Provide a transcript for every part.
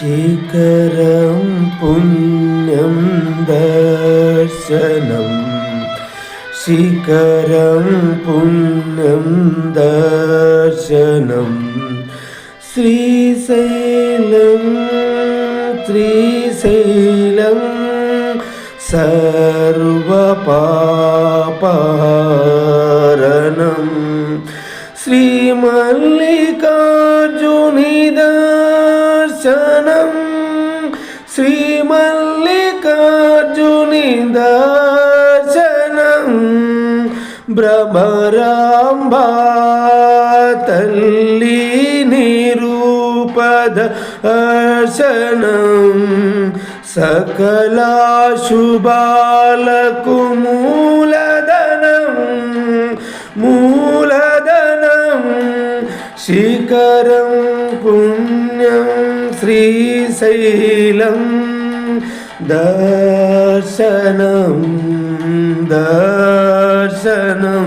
ശിഖരം പുണ്യം ദർശനം. ശിഖരം പുണ്യം ദർശനം. ശ്രീശൈലം ശ്രീശൈലം സർവപാപഹരണം. ശ്രീമല്ലികാ భ్రమరాంబా తల్లి నిరూపద అర్శనం సకలాశుభాలకు మూలధనం మూలధనం శిఖరం పుణ్యం శ్రీశైలం దర్శనం దర్శనం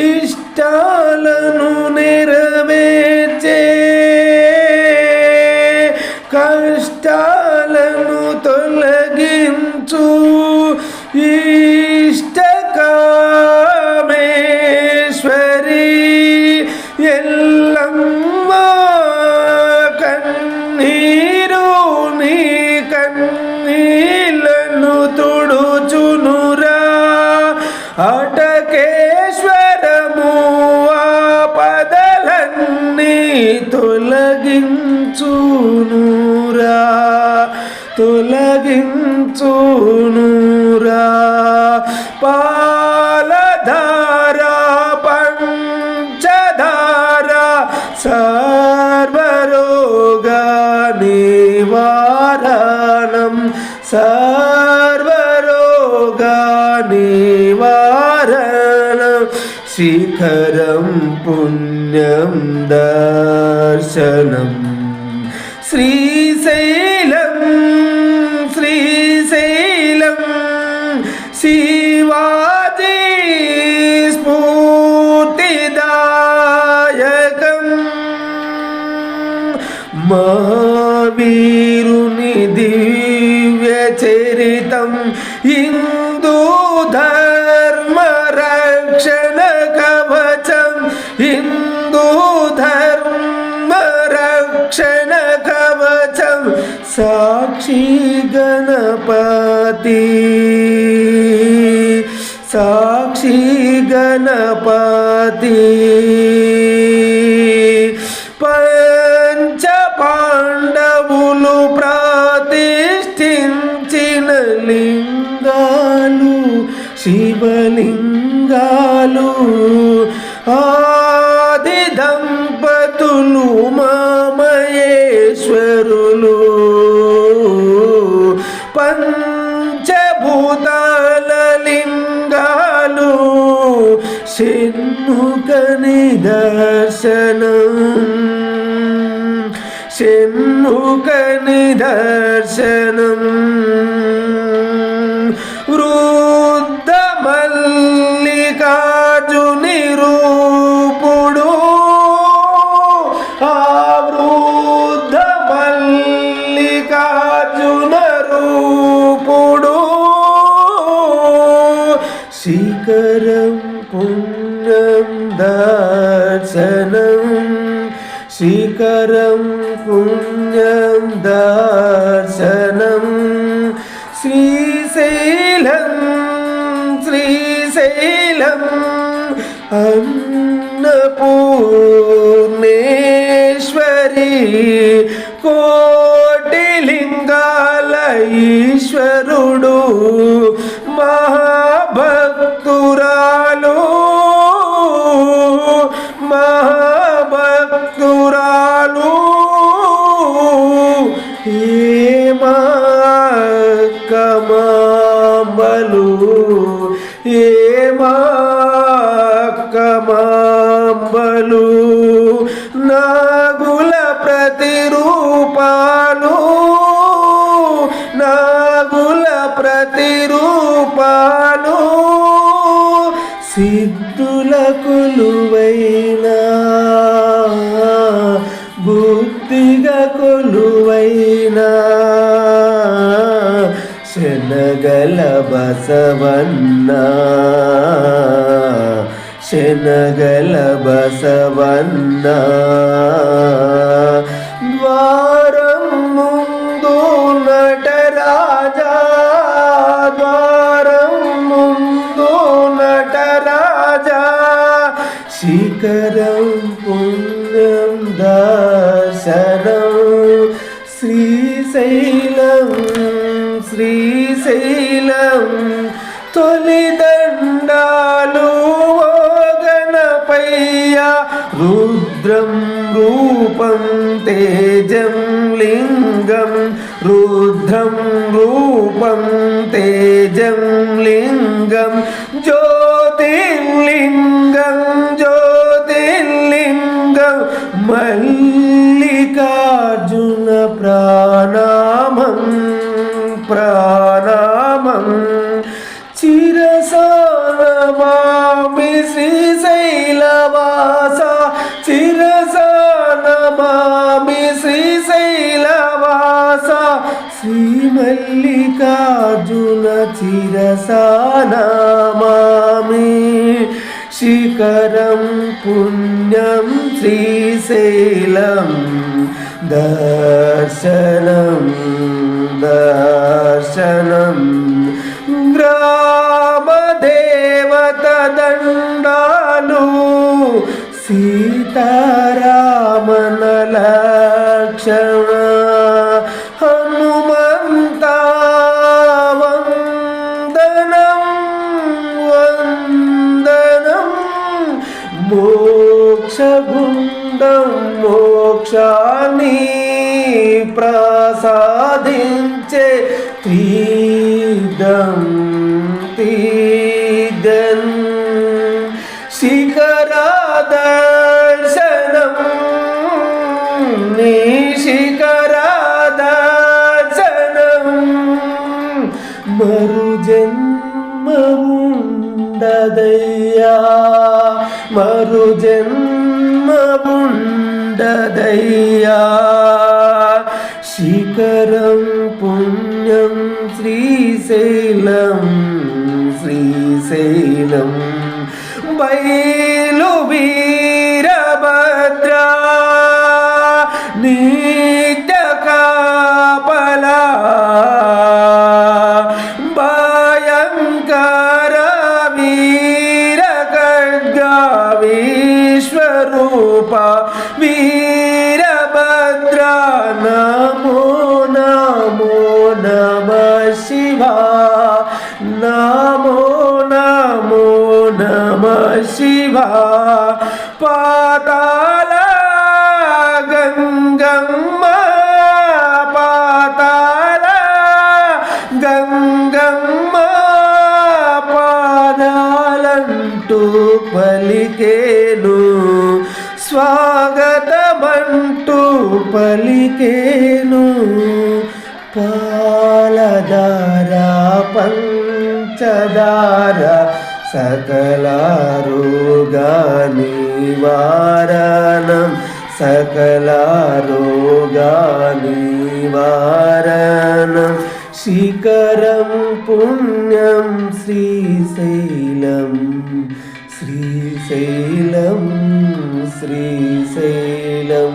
ఇష్టాలను నెరవేర్చే కష్టాలను తొలగించు ఇష్టకామేశ్వరి ఎల్లమ్మ తొలగించునురా తొలగించునురా. పాలధార పంచధార సర్వరోగ నివారణం. సర్వరోగ నివారణం శిఖరం పుణ్యం దర్శనం శ్రీశైలం శ్రీశైలం శివాజీ స్ఫూర్తిదాయకం మహావీరుని దివ్య చరితం గణపతి సాక్షి గణపతి పంచ పాండవులు ప్రతిష్ఠించిన లింగాలు శివలింగాలు ఆది దంపతులు మామయే ഷെന്മുഖനിദർശനം ഷെന്മുഖനിദർശനം വൃദ്ധമല്ലികാർജുനിരൂപുടു. ആ വൃദ്ധമല്ലികാർജുനരൂപുടു. ശിഖര శిఖరం పుణ్యం దర్శనం. శ్రీశైలం శ్రీశైలం అన్నపూర్ణేశ్వరి కోటి లింగాల కమాంబలు నాగుల ప్రతిరూపాలు నాగుల ప్రతిరూపాలు సిద్ధుల కొలువైన బుద్ధిగా కొలువైన శనగల బసవన్నా శనగల బసవన్న. ద్వారం ముందు నటరాజా ద్వారం ముందు నటరాజా శిఖరం పుణ్యం దశరం శ్రీశైలం శ్రీశైలం తొలిదండా రుద్రం రూపం తేజం లింగం రుద్రం రూపం తేజం లింగం జ్యోతిర్లింగం జ్యోతిర్లింగం మల్లికార్జున ప్రాణామం ప్రాణామం. చిరసానమామి మల్లికార్జున చిరసానమామి. శిఖరం పుణ్యం శ్రీశైలం దర్శనం దర్శనం. గ్రామదేవత దండాలు సీతారామన లక్షణ. మోక్షాన్ని ప్రసాదించే తీర్థం తీర్థం శిఖరాదర్శనం నీ శిఖరాదర్శనం మరు జన్మ ఉండదయ్యా మరు శిఖరం పుణ్యం శ్రీశైలం me. పలికేను పాలదార పంచదార సకల రోగా నివారణం సకల రోగా శిఖరం పుణ్యం శ్రీశైలం శ్రీశైలం శ్రీశైలం.